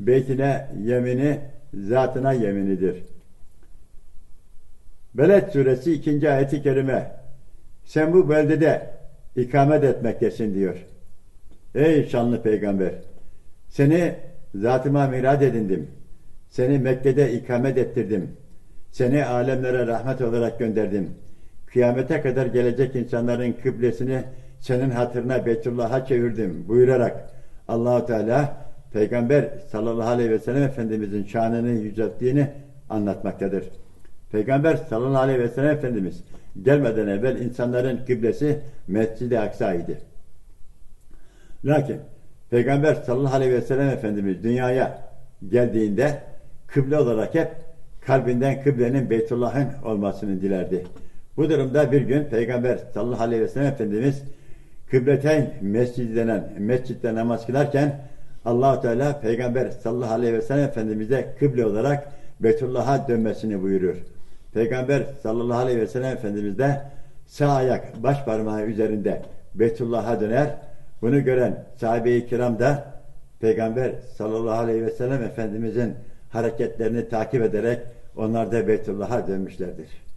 beytine yemini zatına yeminidir. Beled suresi 2. ayeti kerime sen bu beldede ikamet etmektesin diyor. Ey şanlı peygamber seni zatıma mirad edindim. Seni Mekke'de ikamet ettirdim. Seni alemlere rahmet olarak gönderdim. Kıyamete kadar gelecek insanların kıblesini senin hatırına Beytullah'a çevirdim buyurarak Allahu Teala Peygamber sallallahu aleyhi ve sellem Efendimizin şanını yücelttiğini anlatmaktadır. Peygamber sallallahu aleyhi ve sellem Efendimiz gelmeden evvel insanların kıblesi Mescid-i Aksa idi. Lakin Peygamber sallallahu aleyhi ve sellem Efendimiz dünyaya geldiğinde kıble olarak hep kalbinden kıblenin Beytullah'ın olmasını dilerdi. Bu durumda bir gün Peygamber sallallahu aleyhi ve sellem Efendimiz Kıbleteyn mescidi denen mescitte namaz kılarken allah Teala Peygamber sallallahu aleyhi ve sellem Efendimiz'e kıble olarak Beytullah'a dönmesini buyuruyor. Peygamber sallallahu aleyhi ve sellem Efendimiz de sağ ayak baş parmağı üzerinde Beytullah'a döner. Bunu gören sahabe-i kiram da Peygamber sallallahu aleyhi ve sellem Efendimiz'in hareketlerini takip ederek onlar da Beytullah'a dönmüşlerdir.